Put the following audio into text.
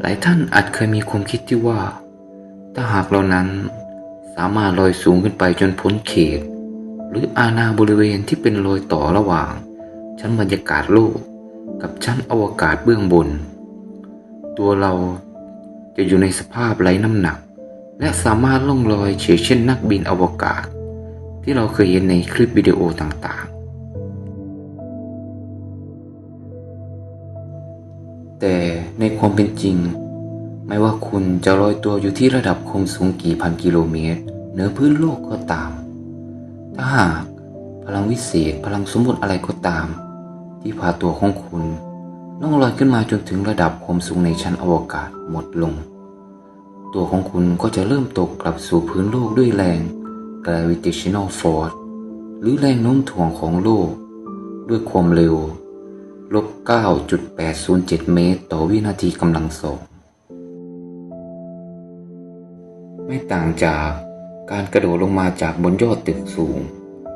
หลายท่านอาจเคยมีความคิดที่ว่า ถ้าหากเรานั้นสามารถลอยสูงขึ้นไปจนพ้นเขต หรืออาณาบริเวณที่เป็นรอยต่อระหว่าง ชั้นบรรยากาศโลก กับชั้นอวกาศเบื้องบน ตัวเราจะอยู่ในสภาพไร้น้ำหนัก และสามารถล่องลอยเฉยเช่นนักบินอวกาศ ที่เราเคยเห็นในคลิปวิดีโอต่างๆ แต่ในความเป็นจริง ไม่ว่าคุณจะลอยตัวอยู่ที่ระดับความสูงกี่พันกิโลเมตรเหนือพื้นโลกก็ตาม ถ้าหากพลังวิเศษพลังสมมติอะไรก็ตาม ที่พาตัวของคุณล่องลอยขึ้นมาจนถึงระดับความสูงในชั้นอวกาศหมดลง ตัวของคุณก็จะเริ่มตกกลับสู่พื้นโลกด้วยแรง gravitational force หรือแรงโน้มถ่วงของโลก ด้วยความเร็ว ลบ 9.807 เมตร ต่อวินาทีกำลังสอง ไม่ต่างจากการกระโดดลงมาจากบนยอดตึกสูง